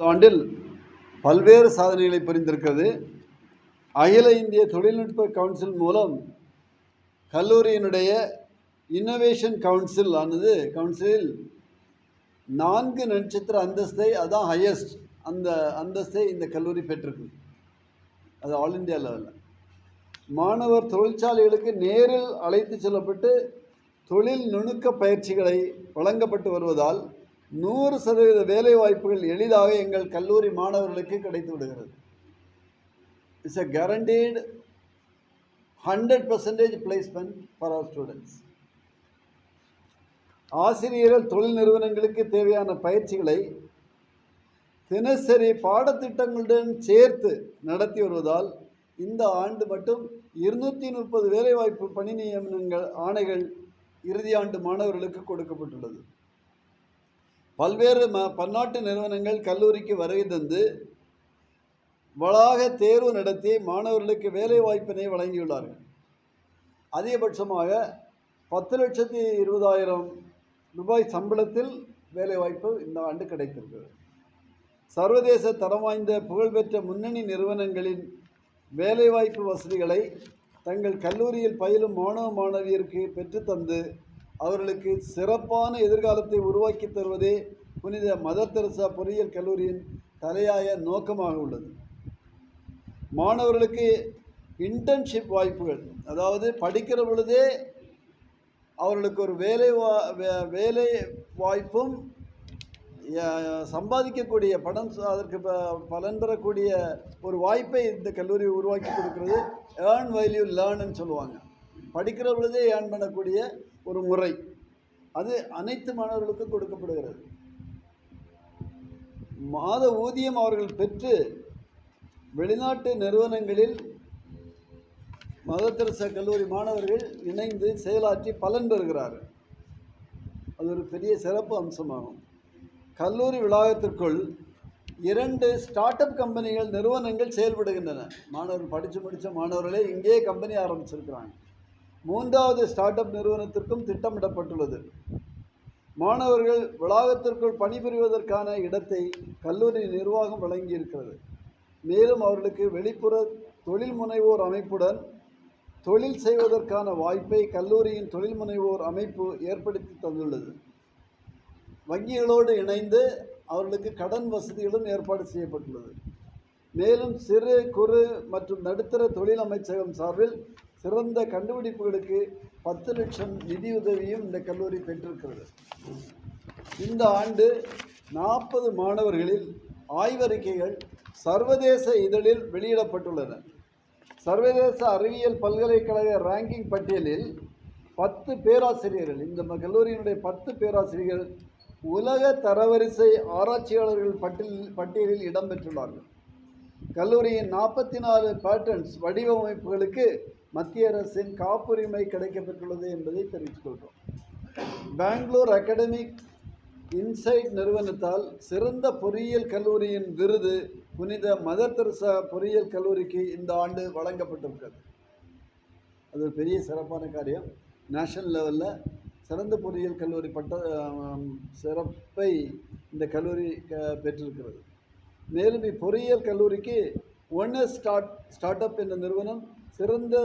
ஆண்டில் பல்வேறு சாதனைகளை புரிந்திருக்கிறது. அகில இந்திய தொழில்நுட்ப கவுன்சில் மூலம் கல்லூரியினுடைய இன்னோவேஷன் கவுன்சில் ஆனது கவுன்சிலில் நான்கு நட்சத்திர அந்தஸ்தை அதான் ஹையஸ்ட் அந்த அந்தஸ்தை இந்த கல்லூரி பெற்றிருக்கு அது ஆல் இந்தியா லெவலில் மாணவர் தொழிற்சாலைகளுக்கு நேரில் அழைத்து செல்லப்பட்டு தொழில் நுணுக்க பயிற்சிகளை வழங்கப்பட்டு வருவதால் நூறு சதவீத வேலை வாய்ப்புகள் எளிதாக எங்கள் கல்லூரி மாணவர்களுக்கு கிடைத்து விடுகிறது. It's a guaranteed hundred percentage placement for our students ஆசிரியர்கள் தொழில் நிறுவனங்களுக்கு தேவையான பயிற்சிகளை தினசரி பாடத்திட்டங்களுடன் சேர்த்து நடத்தி வருவதால் இந்த ஆண்டு மட்டும் இருநூற்றி முப்பது வேலைவாய்ப்பு பணி நியமனங்கள் ஆணைகள் இறுதியாண்டு மாணவர்களுக்கு கொடுக்கப்பட்டுள்ளது. பல்வேறு ம பன்னாட்டு நிறுவனங்கள் கல்லூரிக்கு வருகை தந்து வளாக தேர்வு நடத்தி மாணவர்களுக்கு வேலை வாய்ப்பினை வழங்கியுள்ளார்கள். அதிகபட்சமாக பத்து லட்சத்தி இருபதாயிரம் ரூபாய் சம்பளத்தில் வேலைவாய்ப்பு இந்த ஆண்டு கிடைத்திருக்கிறது. சர்வதேச தரம் வாய்ந்த புகழ்பெற்ற முன்னணி நிறுவனங்களின் வேலைவாய்ப்பு வசதிகளை தங்கள் கல்லூரியில் பயிலும் மாணவ மாணவியருக்கு பெற்றுத்தந்து அவர்களுக்கு சிறப்பான எதிர்காலத்தை உருவாக்கி தருவதே புனித மதர் தெரசா பொறியியல் கல்லூரியின் தலையாய நோக்கமாக உள்ளது. மாணவர்களுக்கு இன்டர்ன்ஷிப் வாய்ப்புகள் அதாவது படிக்கிற பொழுதே அவர்களுக்கு ஒரு வேலை வா வே- வேலை வாய்ப்பும் சம்பாதிக்கக்கூடிய பணம் அதற்கு ப- பலன் பெறக்கூடிய ஒரு வாய்ப்பை இந்த கல்லூரி உருவாக்கி கொடுக்கிறது. ஏர்ன் வேல்யூ லேர்ன்னு சொல்லுவாங்க. படிக்கிற பொழுதே ஏர்ன் பண்ணக்கூடிய ஒரு முறை. அது அனைத்து மாணவர்களுக்கும் கொடுக்கப்படுகிறது. மாத ஊதியம் அவர்கள் பெற்று வெளிநாட்டு நிறுவனங்களில் மதத்திரச கல்லூரி மாணவர்கள் இணைந்து செயலாற்றி பலன் பெறுகிறார்கள். அது ஒரு பெரிய சிறப்பு அம்சமாகும். கல்லூரி வளாகத்திற்குள் இரண்டு ஸ்டார்ட் அப் கம்பெனிகள் நிறுவனங்கள் செயல்படுகின்றன. மாணவர்கள் படித்து முடித்த மாணவர்களே இங்கேயே கம்பெனி ஆரம்பிச்சிருக்கிறாங்க. மூன்றாவது ஸ்டார்ட் அப் நிறுவனத்திற்கும் திட்டமிடப்பட்டுள்ளது. மாணவர்கள் வளாகத்திற்குள் பணிபுரிவதற்கான இடத்தை கல்லூரி நிர்வாகம் வழங்கியிருக்கிறது. மேலும் அவர்களுக்கு வெளிப்புற தொழில் முனைவோர் அமைப்புடன் தொழில் செய்வதற்கான வாய்ப்பை கல்லூரியின் தொழில் முனைவோர் அமைப்பு ஏற்படுத்தி தந்துள்ளது. வங்கிகளோடு இணைந்து அவர்களுக்கு கடன் வசதிகளும் ஏற்பாடு செய்யப்பட்டுள்ளது. மேலும் சிறு குறு மற்றும் நடுத்தர தொழில் அமைச்சகம் சார்பில் சிறந்த கண்டுபிடிப்புகளுக்கு பத்து லட்சம் நிதியுதவியும் இந்த கல்லூரி பெற்றிருக்கிறது. இந்த ஆண்டு நாற்பது மாணவர்களில் ஆய்வறிக்கைகள் சர்வதேச இதழில் வெளியிடப்பட்டுள்ளன. சர்வதேச அறிவியல் பல்கலைக்கழக ரேங்கிங் பட்டியலில் பத்து பேராசிரியர்கள் இந்த கல்லூரியினுடைய பத்து பேராசிரியர்கள் உலக தரவரிசை ஆராய்ச்சியாளர்கள் பட்டியலில் பட்டியலில் இடம்பெற்றுள்ளார்கள். கல்லூரியின் நாற்பத்தி நாலு பேட்டன்ஸ் வடிவமைப்புகளுக்கு மத்திய அரசின் காப்புரிமை கிடைக்கப்பெற்றுள்ளது என்பதை தெரிவித்துக்கொள்கிறோம் பெங்களூர் அகாடமிக் இன்சைட் நிறுவனத்தால் சிறந்த பொறியியல் கல்லூரியின் விருது புனித மதர் தெரசா பொறியியல் கல்லூரிக்கு இந்த ஆண்டு வழங்கப்பட்டிருக்கிறது. அது ஒரு பெரிய சிறப்பான காரியம். நேஷனல் லெவலில் சிறந்த பொறியியல் கல்லூரி பட்ட சிறப்பை இந்த கல்லூரி க- பெற்றிருக்கிறது. மேலும் இப்பொறியியல் கல்லூரிக்கு ஒன் ஸ்டார்ட் ஸ்டார்ட் அப் என்ற நிறுவனம் சிறந்த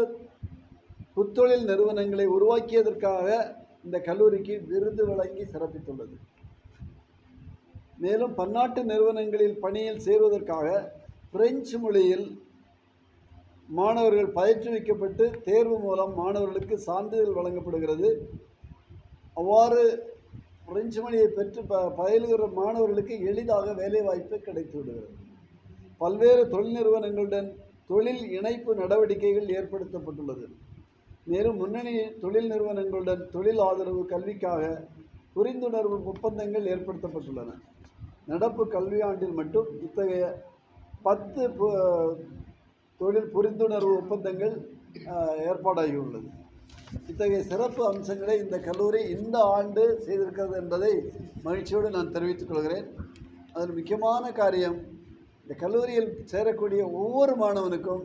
புத்தொழில் நிறுவனங்களை உருவாக்கியதற்காக இந்த கல்லூரிக்கு விருது வழங்கி சிறப்பித்துள்ளது. மேலும் பன்னாட்டு நிறுவனங்களில் பணியில் சேருவதற்காக பிரெஞ்சு மொழியில் மாணவர்கள் பயிற்றுவிக்கப்பட்டு தேர்வு மூலம் மாணவர்களுக்கு சான்றிதழ் வழங்கப்படுகிறது. அவ்வாறு பிரெஞ்சு மொழியை பெற்று ப பயிலுகிற மாணவர்களுக்கு எளிதாக வேலைவாய்ப்பு கிடைத்து விடுகிறது பல்வேறு தொழில் நிறுவனங்களுடன் தொழில் இணைப்பு நடவடிக்கைகள் ஏற்படுத்தப்பட்டுள்ளது. மேலும் முன்னணி தொழில் நிறுவனங்களுடன் தொழில் ஆதரவு கல்விக்காக புரிந்துணர்வு ஒப்பந்தங்கள் ஏற்படுத்தப்பட்டுள்ளன. நடப்பு கல்வியாண்டில் மட்டும் இத்தகைய பத்து பு- தொழில் புரிந்துணர்வு ஒப்பந்தங்கள் ஏற்பாடாகியுள்ளது. இத்தகைய சிறப்பு அம்சங்களை இந்த கல்லூரி இந்த ஆண்டு செய்திருக்கிறது என்பதை மகிழ்ச்சியோடு நான் தெரிவித்துக் கொள்கிறேன். அதில் முக்கியமான காரியம் இந்த கல்லூரியில் சேரக்கூடிய ஒவ்வொரு மாணவனுக்கும்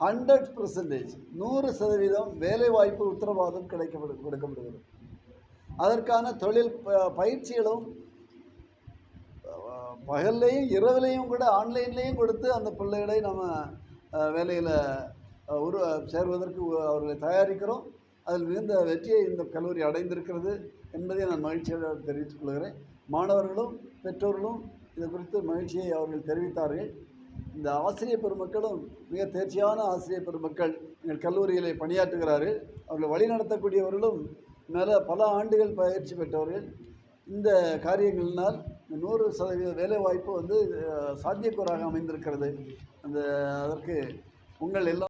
ஹண்ட்ரட் பர்சன்டேஜ் நூறு சதவீதம் வேலைவாய்ப்பு உத்தரவாதம் கிடைக்கப்படு கொடுக்கப்படுகிறது. அதற்கான தொழில் ப- பயிற்சிகளும் பகல்லையும் இரவுலையும் கூட ஆன்லைன்லேயும் கொடுத்து அந்த பிள்ளைகளை நம்ம வேலையில் உரு சேர்வதற்கு அவர்களை தயாரிக்கிறோம். அதில் மிகுந்த வெற்றியை இந்த கல்லூரி அடைந்திருக்கிறது என்பதை நான் மகிழ்ச்சியாக தெரிவித்துக் கொள்கிறேன். மாணவர்களும் பெற்றோர்களும் இது குறித்து மகிழ்ச்சியை அவர்கள் தெரிவித்தார்கள். இந்த ஆசிரியர் பெருமக்களும் மிக தேர்ச்சியான ஆசிரியர் பெருமக்கள் எங்கள் கல்லூரியிலே பணியாற்றுகிறார்கள். அவர்களை வழிநடத்தக்கூடியவர்களும் மேலே பல ஆண்டுகள் பயிற்சி பெற்றவர்கள். இந்த காரியங்களினால் நூறு சதவீத வேலைவாய்ப்பு வந்து சாத்தியக்கூறாக அமைந்திருக்கிறது. அந்த அதற்கு உங்கள் எல்லாம்